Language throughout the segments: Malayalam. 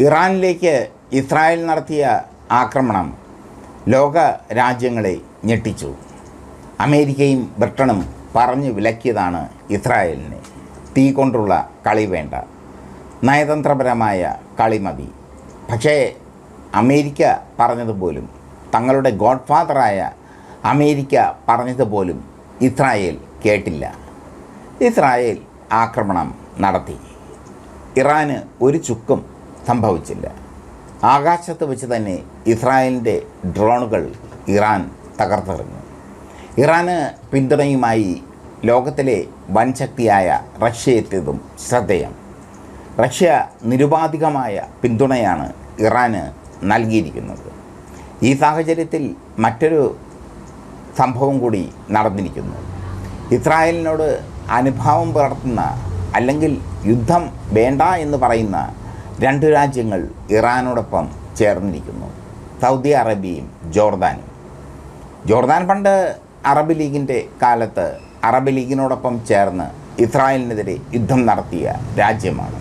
ഇറാനിലേക്ക് ഇസ്രായേൽ നടത്തിയ ആക്രമണം ലോക രാജ്യങ്ങളെ ഞെട്ടിച്ചു. അമേരിക്കയും ബ്രിട്ടനും പറഞ്ഞു വിലക്കിയതാണ് ഇസ്രായേലിനെ തീ കൊണ്ടുള്ള കളി വേണ്ട. നയതന്ത്രപരമായ കളി മതി. പക്ഷേ അമേരിക്ക പറഞ്ഞതുപോലും തങ്ങളുടെ ഗോഡ് ഫാദറായ അമേരിക്ക പറഞ്ഞതുപോലും ഇസ്രായേൽ കേട്ടില്ല. ഇസ്രായേൽ ആക്രമണം നടത്തി. ഇറാന് ഒരു ചുക്കും സംഭവിച്ചില്ല. ആകാശത്ത് വെച്ച് തന്നെ ഇസ്രായേലിന്റെ ഡ്രോണുകൾ ഇറാൻ തകർത്തെറിഞ്ഞു ഇറാന് പിന്തുണയുമായി ലോകത്തിലെ വൻ ശക്തിയായ റഷ്യ എത്തിയതും ശ്രദ്ധേയം. റഷ്യ നിരുപാധികമായ പിന്തുണയാണ് ഇറാന് നൽകിയിരിക്കുന്നത്. ഈ സാഹചര്യത്തിൽ മറ്റൊരു സംഭവം കൂടി നടന്നിരിക്കുന്നു. ഇസ്രായേലിനോട് അനുഭാവം പുലർത്തുന്ന അല്ലെങ്കിൽ യുദ്ധം വേണ്ട എന്ന് പറയുന്ന രണ്ട് രാജ്യങ്ങൾ ഇറാനോടൊപ്പം ചേർന്നിരിക്കുന്നു. സൗദി അറേബ്യയും ജോർദാനും. ജോർദാൻ പണ്ട് അറബ് ലീഗിന്റെ കാലത്ത് അറബ് ലീഗിനോടൊപ്പം ചേർന്ന് ഇസ്രായേലിനെതിരെ യുദ്ധം നടത്തിയ രാജ്യമാണ്.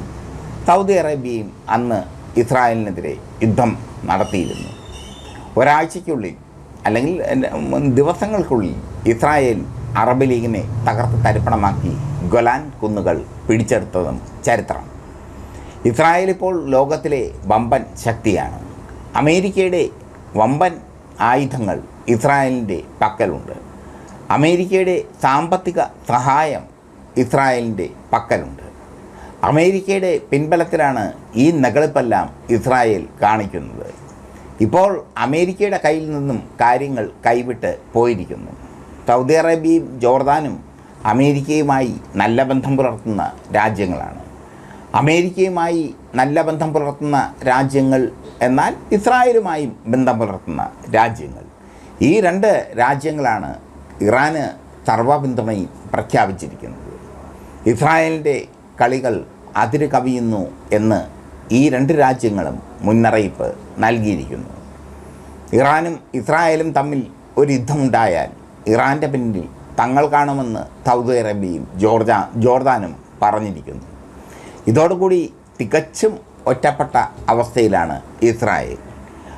സൗദി അറേബ്യയും അന്ന് ഇസ്രായേലിനെതിരെ യുദ്ധം നടത്തിയിരുന്നു. ഒരാഴ്ചയ്ക്കുള്ളിൽ അല്ലെങ്കിൽ ദിവസങ്ങൾക്കുള്ളിൽ ഇസ്രായേൽ അറബ് ലീഗിനെ തകർത്ത് തരിപ്പണമാക്കി ഗൊലാൻ കുന്നുകൾ പിടിച്ചെടുത്തതും ചരിത്രം. ഇസ്രായേൽ ഇപ്പോൾ ലോകത്തിലെ വമ്പൻ ശക്തിയാണ്. അമേരിക്കയുടെ വമ്പൻ ആയുധങ്ങൾ ഇസ്രായേലിന്റെ പക്കലുണ്ട്. അമേരിക്കയുടെ സാമ്പത്തിക സഹായം ഇസ്രായേലിന്റെ പക്കലുണ്ട്. അമേരിക്കയുടെ പിൻബലത്തിലാണ് ഈ നകളിപ്പെല്ലാം ഇസ്രായേൽ കാണിക്കുന്നത്. ഇപ്പോൾ അമേരിക്കയുടെ കയ്യിൽ നിന്നും കാര്യങ്ങൾ കൈവിട്ട് പോയിരിക്കുന്നു. സൗദി അറേബ്യയും ജോർദാനും അമേരിക്കയുമായി നല്ല ബന്ധം പുലർത്തുന്ന രാജ്യങ്ങളാണ്. അമേരിക്കയുമായി നല്ല ബന്ധം പുലർത്തുന്ന രാജ്യങ്ങൾ എന്നാൽ ഇസ്രായേലുമായും ബന്ധം പുലർത്തുന്ന രാജ്യങ്ങൾ. ഈ രണ്ട് രാജ്യങ്ങളാണ് ഇറാന് സർവപിന്തുണയും പ്രഖ്യാപിച്ചിരിക്കുന്നത്. ഇസ്രായേലിന്റെ കളികൾ അതിര് കവിയുന്നു എന്ന് ഈ രണ്ട് രാജ്യങ്ങളും മുന്നറിയിപ്പ് നൽകിയിരിക്കുന്നു. ഇറാനും ഇസ്രായേലും തമ്മിൽ ഒരു യുദ്ധമുണ്ടായാൽ ഇറാന്റെ പിന്നിൽ തങ്ങൾ കാണുമെന്ന് സൗദി അറേബ്യയും ജോർജ ജോർദാനും പറഞ്ഞിരിക്കുന്നു. ഇതോടുകൂടി തികച്ചും ഒറ്റപ്പെട്ട അവസ്ഥയിലാണ് ഇസ്രായേൽ.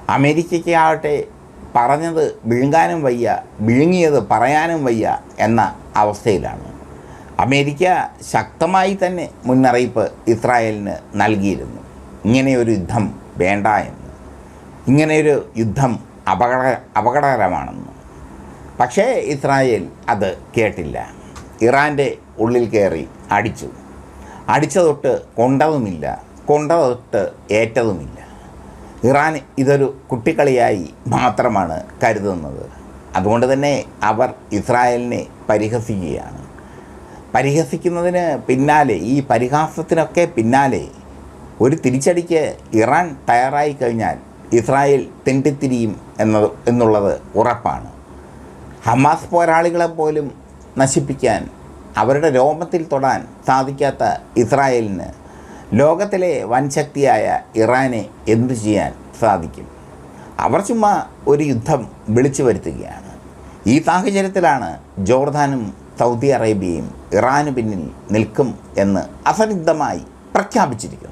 അമേരിക്കയ്ക്കാവട്ടെ പറഞ്ഞത് വിഴുങ്ങാനും വയ്യ വിഴുങ്ങിയത് പറയാനും വയ്യ എന്ന അവസ്ഥയിലാണ്. അമേരിക്ക ശക്തമായി തന്നെ മുന്നറിയിപ്പ് ഇസ്രായേലിന് നൽകിയിരുന്നു. ഇങ്ങനെയൊരു യുദ്ധം വേണ്ട എന്ന്. ഇങ്ങനെയൊരു യുദ്ധം അപകട അപകടകരമാണെന്ന്. പക്ഷേ ഇസ്രായേൽ അത് കേട്ടില്ല. ഇറാന്റെ ഉള്ളിൽ കയറി അടിച്ചു. അടിച്ച തൊട്ട് കൊണ്ടതുമില്ല കൊണ്ട തൊട്ട് ഏറ്റതുമില്ല. ഇറാൻ ഇതൊരു കുട്ടിക്കളിയായി മാത്രമാണ് കരുതുന്നത്. അതുകൊണ്ട് തന്നെ അവർ ഇസ്രായേലിനെ പരിഹസിക്കുകയാണ്. പരിഹസിക്കുന്നതിന് പിന്നാലെ ഈ പരിഹാസത്തിനൊക്കെ പിന്നാലെ ഒരു തിരിച്ചടിക്ക് ഇറാൻ തയ്യാറായി കഴിഞ്ഞാൽ ഇസ്രായേൽ തെണ്ടിത്തിരിയും എന്നത് എന്നുള്ളത് ഉറപ്പാണ്. ഹമാസ് പോരാളികളെ പോലും നശിപ്പിക്കാൻ അവരുടെ രോമത്തിൽ തൊടാൻ സാധിക്കാത്ത ഇസ്രായേലിന് ലോകത്തിലെ വൻശക്തിയായ ഇറാനെ എന്തു ചെയ്യാൻ സാധിക്കും? അവർ ചുമ്മാ ഒരു യുദ്ധം വിളിച്ചു വരുത്തുകയാണ്. ഈ സാഹചര്യത്തിലാണ് ജോർദാനും സൗദി അറേബ്യയും ഇറാന് പിന്നിൽ നിൽക്കും എന്ന് അസന്നിഗ്ധമായി പ്രഖ്യാപിച്ചിരിക്കുന്നത്.